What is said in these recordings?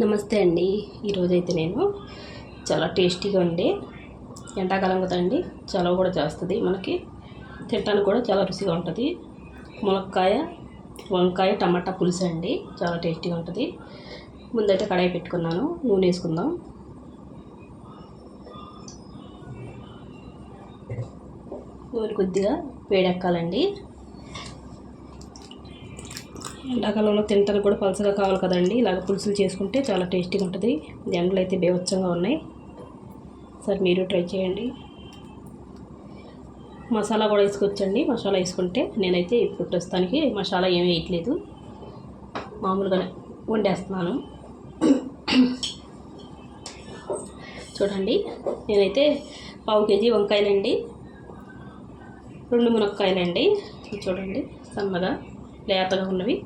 నమస్తే అండి. ఈరోజైతే నేను చాలా టేస్టీగా ఉండే ఎండాకాలం కదండి చలవ కూడా చేస్తుంది. మనకి తినడానికి కూడా చాలా రుచిగా ఉంటుంది. మునక్కాయ వంకాయ టమాటా పులుసు అండి చాలా టేస్టీగా ఉంటుంది. ముందైతే కడాయి పెట్టుకున్నాను నూనె వేసుకుందాం. నూనె కొద్దిగా వేడెక్కాలండి. ఎండాకాలంలో తింటానికి కూడా పలుసగా కావాలి కదండి. ఇలాగ పులుసులు చేసుకుంటే చాలా టేస్టీగా ఉంటుంది. ఎండలు అయితే బేవచ్చంగా ఉన్నాయి. సరే మీరు ట్రై చేయండి. మసాలా కూడా వేసుకోవచ్చండి. మసాలా వేసుకుంటే నేనైతే ఇప్పుడు ప్రస్తుతానికి మసాలా ఏమి వేయట్లేదు. మామూలుగానే వండేస్తున్నాను. చూడండి నేనైతే పావు కేజీ వంకాయలండి. రెండు మునక్కాయలండి. చూడండి సన్నగా లేతగా ఉన్నవి.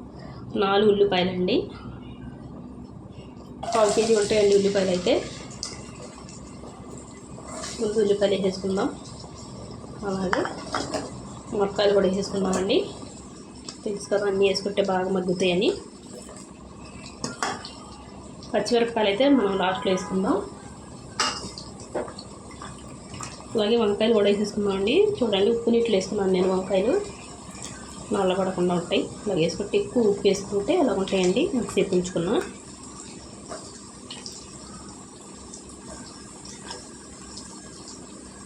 నాలుగు ఉల్లిపాయలండి. పావు కేజీ ఉంటాయండి ఉల్లిపాయలు అయితే ముందు ఉల్లిపాయలు వేసేసుకుందాం. అలాగే మునక్కాయలు కూడా వేసేసుకుందామండి. తెలుసు కదా అన్నీ వేసుకుంటే బాగా మగ్గుతాయని. పచ్చిమిరపకాయలు అయితే మనం లాస్ట్లో వేసుకుందాం. అలాగే వంకాయలు కూడా వేసేసుకుందామండి. చూడండి ఉప్పు నీటిలో వేసుకున్నాను నేను వంకాయలు. నల్లబడకుండా ఉంటాయి. ఇలా వేసుకుంటే ఎక్కువ ఉప్పు వేసుకుంటే అలా ఉంటాయండి. సేపు ఉంచుకున్నా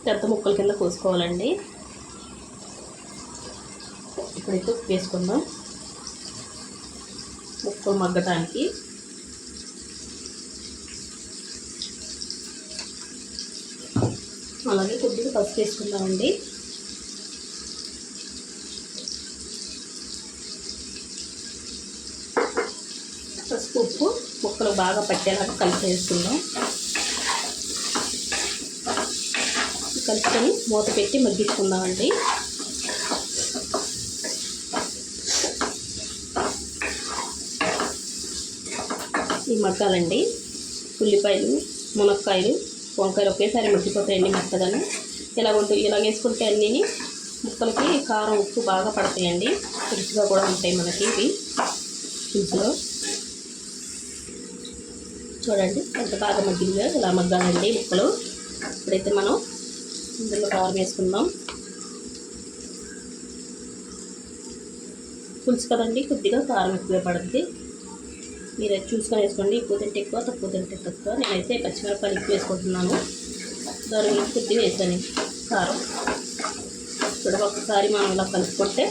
పెద్ద ముక్కల కింద కోసుకోవాలండి. ఇప్పుడైతే ఉప్పు వేసుకుందాం. ముక్కలు మగ్గటానికి. అలాగే కొద్దిగా పసుపు వేసుకుందామండి. ఉప్పు ముక్కలు బాగా పట్టేలాగా కలిపి వేసుకుందాం కలుపుకొని మూత పెట్టి మగ్గించుకుందామండి. ఈ మగ్గాలండి. ఉల్లిపాయలు మునక్కాయలు వంకాయలు ఒకేసారి మగ్గిపోతాయండి మెత్తగానే. ఇలా ఉంటుంది ఇలా వేసుకుంటే అన్నీ ముక్కలకి కారం ఉప్పు బాగా పడతాయండి. రుచిగా కూడా ఉంటాయి మనకి ఇవి. పులుసులో చూడండి ఎంత బాగా మగ్గిందో ఇలా మగ్గాలండి ముక్కలు. ఇప్పుడైతే మనం ఇందులో కారం వేసుకుందాం. పులుసు కదండి కొద్దిగా కారం ఎక్కువ పడుతుంది మీరు అది చూసుకొని వేసుకోండి ఎక్కువ తింటే ఎక్కువ తక్కువ తింటే తక్కువ. నేనైతే పచ్చిమిరపకాయలు ఎక్కువ వేసుకుంటున్నాను. దాని కొద్దిగా వేసాను కారం. ఇక్కడ ఒకసారి మనం ఇలా కలుపుకుంటే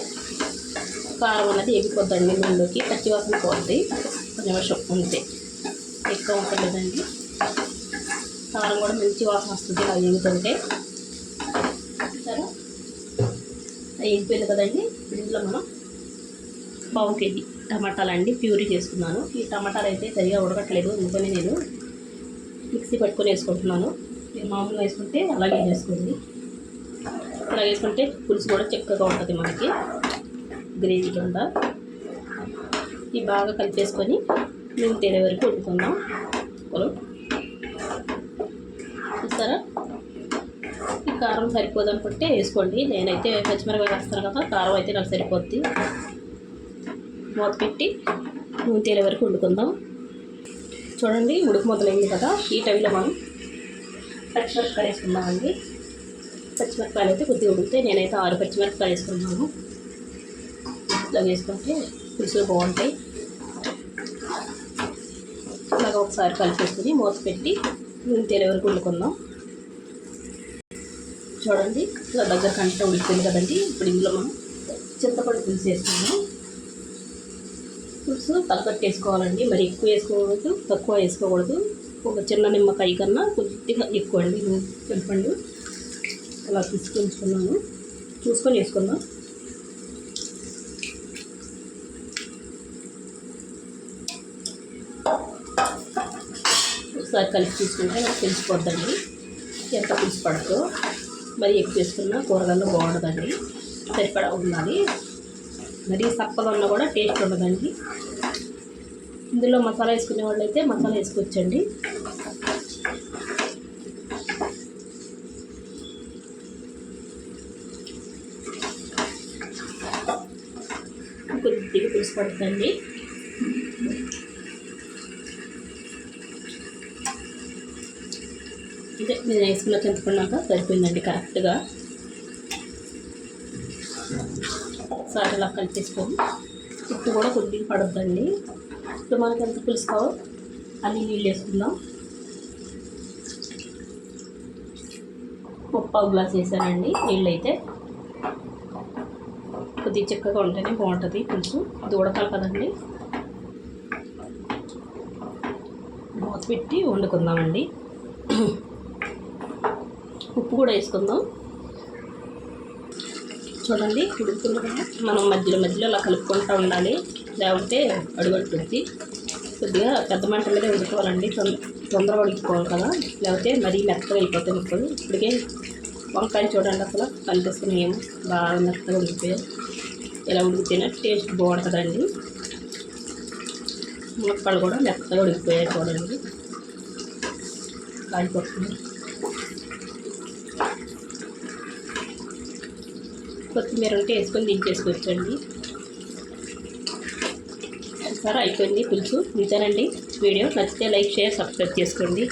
కారం అనేది ఎగిపోద్దండి ముందుకి. పచ్చివాసన పోతుంది ఒక నిమిషం అంతే. ఎక్కువ ఉంటుందండి కారం కూడా మంచి వాసన వస్తుంది అవి ఎగుతుంటే సరే. ఎగిపోయింది కదండి. ఇందులో మనం పావు కేజీ టమాటాలు అండి ప్యూరీ చేసుకున్నాను. ఈ టమాటాలు అయితే సరిగా ఉడకట్లేదు అందుకని నేను మిక్సీ పట్టుకొని వేసుకుంటున్నాను. మీరు మామూలుగా వేసుకుంటే అలాగే వేసుకోండి ఇలా వేసుకుంటే పులుసు కూడా చక్కగా ఉంటుంది మనకి. గ్రేవీ కింద. ఇవి బాగా కలిపేసుకొని మేము తేలే వరకు వండుకుందాం ముక్కలు చూస్తారా? ఈ కారం సరిపోదు అనుకుంటే వేసుకోండి. నేనైతే పచ్చిమిరపకాయ వేస్తాను కదా కారం అయితే నాకు సరిపోద్ది. మూత పెట్టి నూనె తేలే వరకు వండుకుందాం. చూడండి ఉడుకు మొదలైంది కదా. ఈ టైంలో మనం పచ్చిమిరపకాయలు వేసుకుందామండి పచ్చిమిరపకాయలు అయితే కొద్దిగా ఉడికితే నేనైతే ఆరు పచ్చిమిరపకాయలు వేసుకున్నాను. ఇలా వేసుకుంటే పులుసులు బాగుంటాయి. ఇలాగ ఒకసారి కలిపేసుకుని మూత పెట్టి నూనె తేలే వరకు వండుకుందాం. చూడండి ఇలా దగ్గర కంటే ఉడికింది కదండి. ఇప్పుడు ఇందులో మనం చింతపండు పులుసు వేసుకున్నాం పులుసు తగ్గట్టు వేసుకోవాలండి మరి ఎక్కువ వేసుకోకూడదు తక్కువ వేసుకోకూడదు. ఒక చిన్న నిమ్మకాయ కన్నా కొద్దిగా ఎక్కువ అండి. చింతపండు. అలా తీసుకుంటున్నాను చూసుకొని వేసుకుందాం. ఒకసారి కలిపి తీసుకుంటే నాకు తెలిసిపోద్దండి. ఎంత పులుసు పడుతుందో. మరి ఎక్కువ వేసుకున్న కూరగాయలు బాగుండదండి. సరిపడా ఉండాలి. మరి సప్పగా ఉన్నా కూడా టేస్ట్ ఉండదండి. ఇందులో మసాలా వేసుకునే వాళ్ళు అయితే మసాలా వేసుకోవచ్చండి. కొద్దిగా పులుసు పడుతుందండి. ఇదే నేను వేసుకున్న చింతపండు సరిపోయిందండి కరెక్ట్గా సార్ ఇలా కలిపేసుకోండి ఉప్పు కూడా కొద్దిగా పడద్దండి. ఇప్పుడు మనకి ఎంత పులుసు కావో అన్ని నీళ్ళు వేసుకుందాం. ముప్పావు గ్లాస్ వేసానండి నీళ్ళు అయితే కొద్దిగా చిక్కగా ఉంటేనే బాగుంటుంది పులుసు దూడకాలి కదండి. మూత పెట్టి వండుకుందామండి. ఉప్పు కూడా వేసుకుందాం. చూడండి ఉడుకుతుంది కదా మనం మధ్యలో మధ్యలో అలా కలుపుకుంటూ ఉండాలి. లేకపోతే అడుగంటుంది కొద్దిగా పెద్ద మంట మీద ఉడుకోవాలండి. తొందర తొందరగా ఉడుకుకోవాలి కదా. లేకపోతే మరీ మెత్తగా అయిపోతాయి ముక్కలు ఇప్పటికే వంకాయలు చూడండి అసలు కనిపిస్తున్నాయి ఏమో బాగా మెత్తగా ఉడికిపోయాయి. ఇలా ఉడికితేనే టేస్ట్ బాగుంటుందండి. ముక్కలు కూడా మెత్తగా ఉడికిపోయాయి చూడండి. కాలిపోతుంది కొత్తిమీర ఉంటే వేసుకొని దించేసుకోవచ్చండి సరే అయిపోయింది పులుసు. నిజానండి వీడియో నచ్చితే లైక్ షేర్ సబ్స్క్రైబ్ చేసుకోండి.